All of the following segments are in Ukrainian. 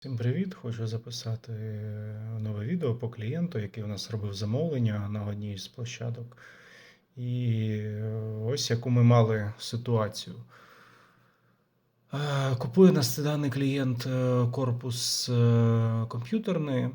Всім привіт! Хочу записати нове відео по клієнту, який у нас робив замовлення на одній з площадок. І ось яку ми мали ситуацію. Е, Купує нас даний клієнт е, корпус е, комп'ютерний.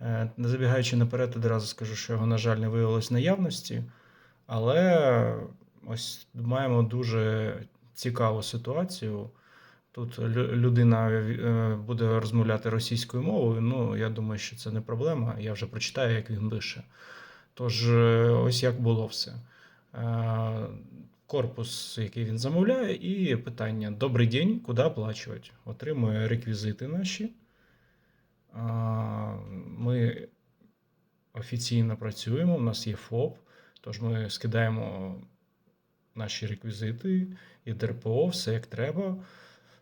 Е, Не забігаючи наперед, одразу скажу, що його, на жаль, не виявилось наявності. Але ось маємо дуже цікаву ситуацію. Тут людина е, буде розмовляти російською мовою. Ну, я думаю, що це не проблема. Я вже прочитаю, як він пише. Тож, е, ось як було все. Е, Корпус, який він замовляє, і питання: Добрий день, куди оплачувати? Отримує реквізити наші. Ми офіційно працюємо, у нас є ФОП, тож ми скидаємо наші реквізити і ДРПО, все як треба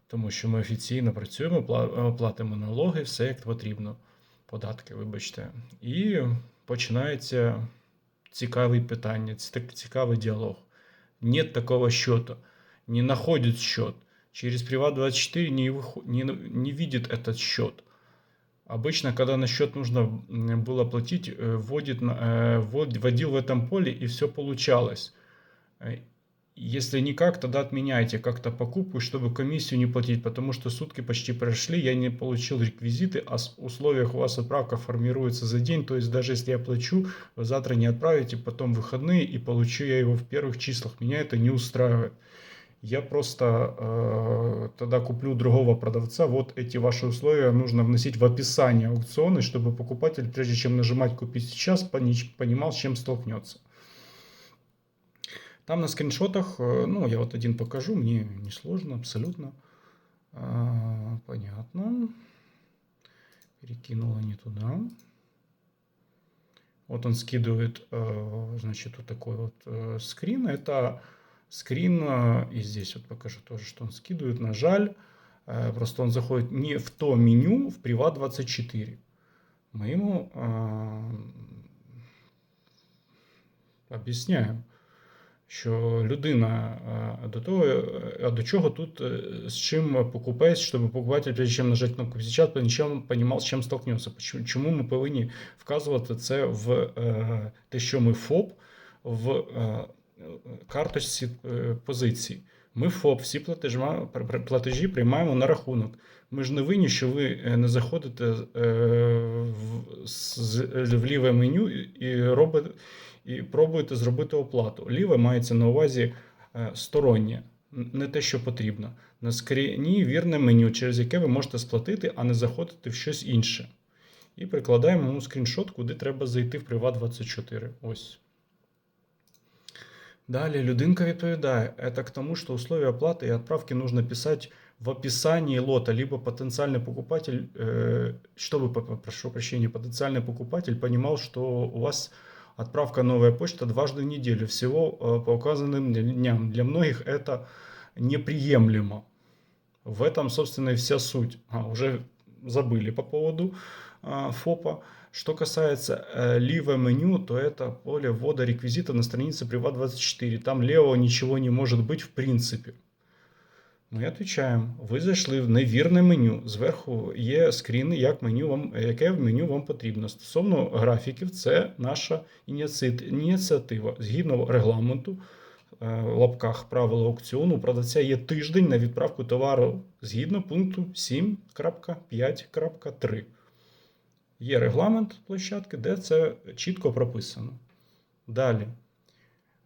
тому що ми офіційно працюємо, пла- е, платимо налоги, все як потрібно. Податки, вибачте. І починається цікаве питання, ці- так- цікавий діалог. Нет такого счета. Не находит счет. Через Приват24 не, выхо- не, не видит этот счет. Обычно, когда на счет нужно м, было платить, э, вводит, на- э, ввод- вводил в этом поле, и все получалось. Если никак, тогда отменяйте как-то покупку, чтобы комиссию не платить, потому что сутки почти прошли, я не получил реквизиты, а в условиях у вас отправка формируется за день, то есть даже если я плачу, вы завтра не отправите, потом выходные и получу я его в первых числах. Меня это не устраивает. Я просто э, тогда куплю другого продавца. Вот эти ваши условия нужно вносить в описание аукциона, чтобы покупатель, прежде чем нажимать купить сейчас, пони- понимал, с чем столкнется. Там на скриншотах, э, ну, я вот один покажу, мне не сложно абсолютно. А, понятно. Перекинула не туда. Вот он скидывает, э, значит, вот такой вот э, скрин. Это скрин, и здесь вот покажу тоже, что он скидывает. На жаль, э, просто он заходит не в то меню, в Privat24. Мы ему об'ясняємо, що людина до того, е, а до чого тут е, з чим покупець, щоб покупатель, прежде чим нажати кнопку «Сейчас», понічим понімав, з чим столкнеться. Чому ми повинні вказувати це в е, те, що ми ФОП в карточці позицій. Ми ФОП, всі платежі, платежі приймаємо на рахунок. Ми ж не винні, що ви не заходите в, ліве меню і робите і пробуєте зробити оплату. Ліве мається на увазі е, стороннє, н- не те, що потрібно. На скріні вірне меню, через яке ви можете сплатити, а не заходити в щось інше. І прикладаємо йому скріншот, куди треба зайти в Privat24. Ось. Далі людинка відповідає: это к тому, что условия оплаты и отправки нужно писать в описании лота, либо потенциальный покупатель, э, чтобы, п- п- прошу прощения, потенциальный покупатель понимал, что у вас отправка новая почта дважды в неделю, всего э, по указанным дням. Для многих это неприемлемо. В этом, собственно, и вся суть. А, уже забыли по поводу а, ФОПа. Что касается э, левого меню, то это поле ввода реквизита на странице Privat24. Там левого ничего не может быть в принципе. Ми відповідаємо, ви зайшли в невірне меню. Зверху є скріни, як меню вам, яке меню вам потрібно. Стосовно графіків, це наша ініціатива. Згідно регламенту, е, в лапках правила аукціону, у продавця є тиждень на відправку товару згідно пункту 7.5.3. Є регламент площадки, де це чітко прописано. Далі.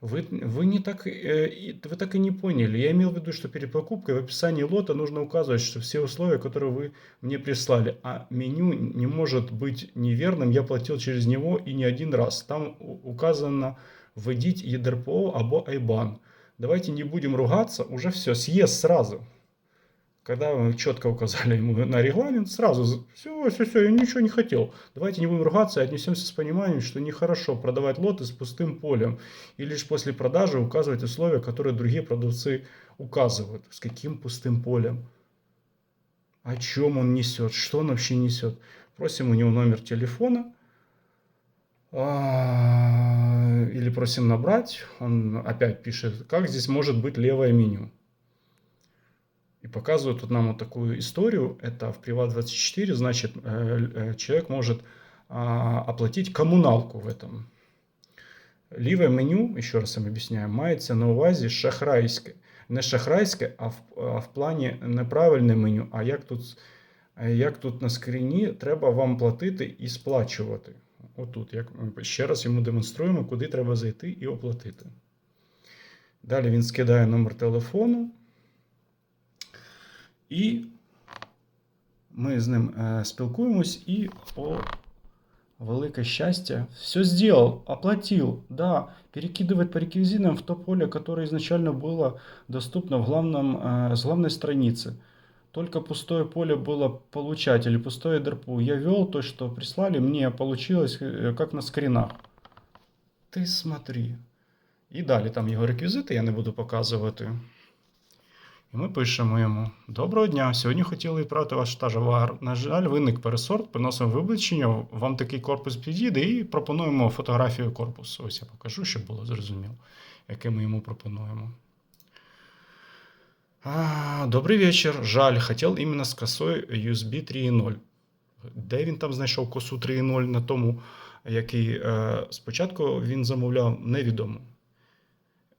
Вы, вы, не так, э, вы так и не поняли. Я имел в виду, что перед покупкой в описании лота нужно указывать, что все условия, которые вы мне прислали, а меню не может быть неверным, я платил через него и не один раз. Там указано вводить ЕДРПО або IBAN. Давайте не будем ругаться, уже все, съезд сразу. Когда мы четко указали ему на регламент, сразу все, все, все, я ничего не хотел. Давайте не будем ругаться и отнесемся с пониманием, что нехорошо продавать лоты с пустым полем и лишь после продажи указывать условия, которые другие продавцы указывают. С каким пустым полем? О чем он несет? Что он вообще несет? Просим у него номер телефона. а, Или просим набрать. Он опять пишет, как здесь может быть левое меню. И показывают тут нам вот такую историю. Это в Приват24, значит, э, э, человек может а, оплатить коммуналку в этом. Ліве меню, ще раз вам об'ясняю, мається на увазі шахрайське. Не шахрайське, а в, а в плані неправильне меню. А як тут, а як тут на скріні треба вам платити і сплачувати. Отут, як ми ще раз йому демонструємо, куди треба зайти і оплатити. Далі він скидає номер телефону. І ми з ним е, спілкуємось і о, велике щастя. Все сделал, оплатил, да, перекидывать по реквизитам в то поле, которое изначально было доступно в главном, э, с главной страницы. Только пустое поле было получать или пустое ДРПУ. Я вел то, что прислали, мне получилось э, как на скринах. Ти смотри. І далі там його реквізити, я не буду показувати. І ми пишемо йому: Доброго дня! Сьогодні хотіли відправити ваш тажавар. На жаль, виник пересорт, приносимо вибачення. Вам такий корпус підійде і пропонуємо фотографію корпусу. Ось я покажу, щоб було зрозуміло, яке ми йому пропонуємо. А, добрий вечір. Жаль, хотів іменно з косою USB 3.0. Де він там знайшов косу 3.0 на тому, який е, спочатку він замовляв, невідомо.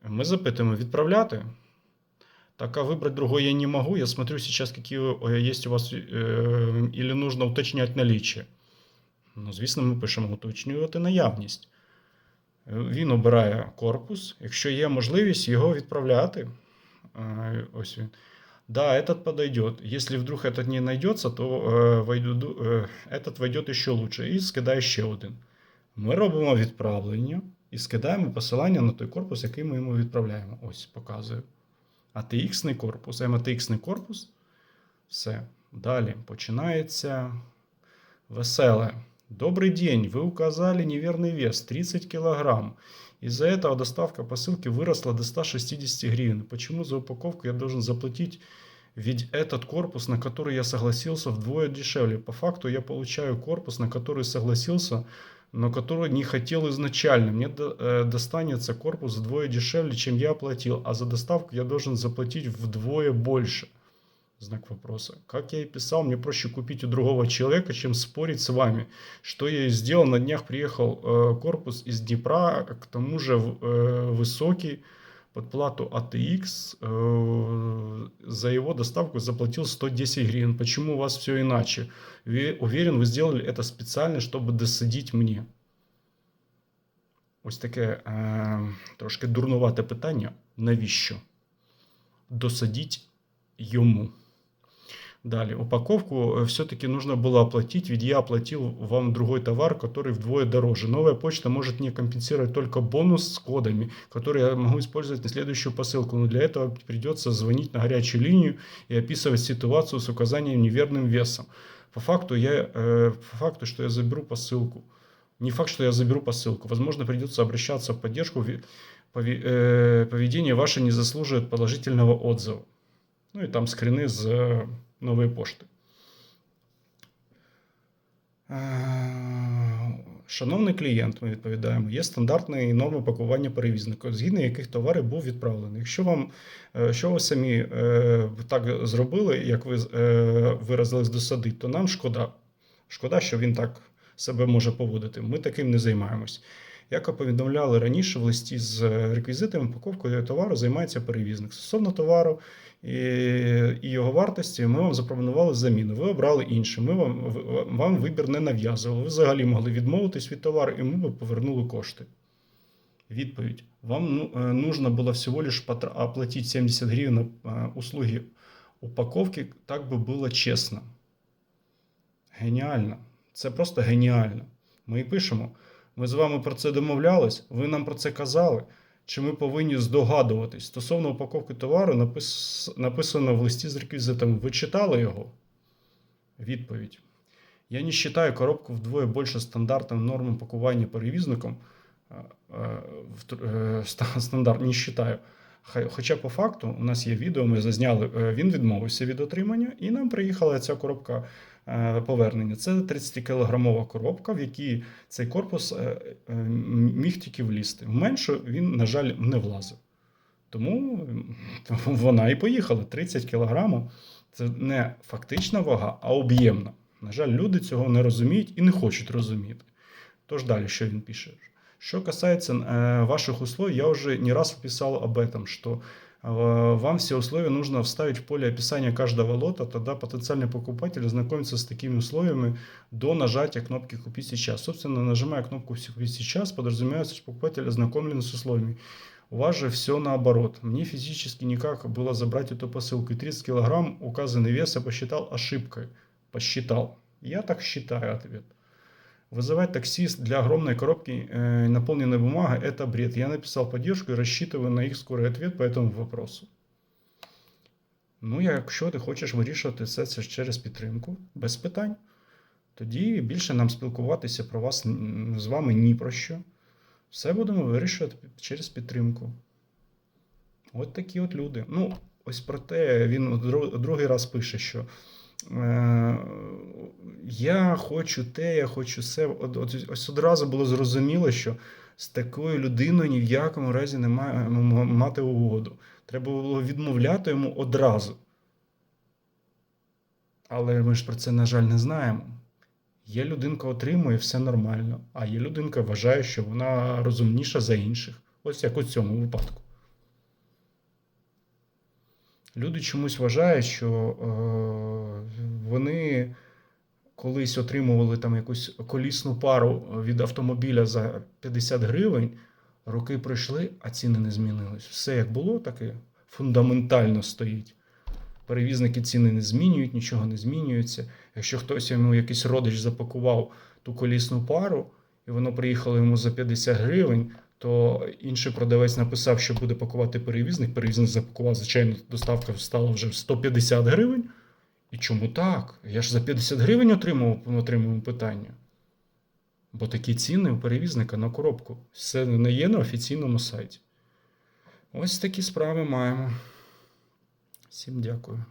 Ми запитуємо, відправляти? Так, а выбрать другой я не могу. Я смотрю сейчас, какие э, есть у вас, э, или нужно уточнять наличие. Ну, звісно, ми пишемо уточнювати наявність. Е, Він обирає корпус. Якщо є можливість його відправляти. Е, Ось він. Да, этот подойдет. Если вдруг этот не найдется, то э, войду, э, этот войдет еще лучше. І скидає ще один. Ми робимо відправлення і скидаємо посилання на той корпус, який ми йому відправляємо. Ось, показую. ATX корпус, MATX корпус. Все. Далі починається веселе. Добрый день, вы указали неверный вес 30 килограмм. Из-за этого доставка посылки выросла до 160 гривен. Почему за упаковку я должен заплатить? Ведь этот корпус, на который я согласился, вдвое дешевле. По факту я получаю корпус, на который согласился, но который не хотел изначально. Мне э, достанется корпус вдвое дешевле, чем я оплатил, а за доставку я должен заплатить вдвое больше. Знак вопроса. Как я и писал, мне проще купить у другого человека, чем спорить с вами. Что я и сделал. На днях приехал э, корпус из Днепра, к тому же э, высокий, под плату ATX. э, за его доставку заплатил 110 гривен. Почему у вас все иначе? Ве- Уверен, вы сделали это специально, чтобы досадить мне. Ось таке е, трошки дурнувате питання. Навіщо? Досадіть йому. Далее, упаковку э, все-таки нужно было оплатить, ведь я оплатил вам другой товар, который вдвое дороже. Новая почта может мне компенсировать только бонус с кодами, которые я могу использовать на следующую посылку. Но для этого придется звонить на горячую линию и описывать ситуацию с указанием неверным весом. По факту, я, э, по факту, что я заберу посылку. Не факт, что я заберу посылку. Возможно, придется обращаться в поддержку. Э, Поведение ваше не заслуживает положительного отзыва. Ну і там скріни з е, нової пошти. Е, Шановний клієнт, ми відповідаємо, є стандартні норми пакування перевізника, згідно яких товари був відправлений. Якщо вам е, що ви самі е, так зробили, як ви виразились досадить, то нам шкода. Шкода, що він так себе може поводити. Ми таким не займаємось. Як повідомляли раніше, в листі з реквізитами упаковкою товару займається перевізник. Стосовно товару і, і його вартості, ми вам запропонували заміну. Ви обрали інше. Ми вам, в- вам вибір не нав'язували. Ви взагалі могли відмовитись від товару, і ми б повернули кошти. Відповідь. Вам ну, э, нужно было всего лишь потра- оплатить 70 гривен на э, услуги упаковки, так би було чесно. Геніально. Це просто геніально. Ми і пишемо. Ми з вами про це домовлялись, ви нам про це казали. Чи ми повинні здогадуватись? Стосовно упаковки товару напис... написано в листі з реквізитами. Ви читали його? Відповідь. Я не считаю коробку вдвое больше стандартным нормам пакування перевізником. Е, Стандарт не считаю. Хоча по факту у нас є відео, ми зазняли, е, він відмовився від отримання, і нам приїхала ця коробка повернення. Це 30-кілограмова коробка, в якій цей корпус е, е, м- міг тільки влізти. В меншу він, на жаль, не влазив. Тому м, вона і поїхала. 30 кілограмів це не фактична вага, а об'ємна. На жаль, люди цього не розуміють і не хочуть розуміти. Тож далі, що він пише? Что касается э, ваших условий, я уже не раз писал об этом, что э, вам все условия нужно вставить в поле описания каждого лота, тогда потенциальный покупатель ознакомится с такими условиями до нажатия кнопки «Купить сейчас». Собственно, нажимая кнопку «Купить сейчас», подразумевается, что покупатель ознакомлен с условиями. У вас же все наоборот. Мне физически никак было забрать эту посылку. И 30 килограмм указанный вес я посчитал ошибкой. Посчитал. Я так считаю ответ. Вызывать таксист для огромной коробки э, наполненной бумагой – это бред. Я написал поддержку и рассчитываю на их скорый ответ по этому вопросу. Ну, якщо ти хочеш вирішувати все це через підтримку, без питань, тоді більше нам спілкуватися про вас м, з вами ні про що. Все будемо вирішувати під- через підтримку. От такі от люди. Ну, ось про те він дру- другий раз пише, що е, я хочу те, я хочу все. От, от, ось одразу було зрозуміло, що з такою людиною ні в якому разі не має мати угоду. Треба було відмовляти йому одразу. Але ми ж про це, на жаль, не знаємо. Є людинка отримує все нормально, а є людинка вважає, що вона розумніша за інших. Ось як у цьому випадку. Люди чомусь вважають, що е, вони колись отримували там якусь колісну пару від автомобіля за 50 гривень, роки пройшли, а ціни не змінились. Все як було, так і фундаментально стоїть. Перевізники ціни не змінюють, нічого не змінюється. Якщо хтось йому якийсь родич запакував ту колісну пару, і воно приїхало йому за 50 гривень, то інший продавець написав, що буде пакувати перевізник. Перевізник запакував, звичайно, доставка стала вже 150 гривень. І чому так? Я ж за 50 гривень отримав, отримав питання. Бо такі ціни у перевізника на коробку. Все не є на офіційному сайті. Ось такі справи маємо. Всім дякую.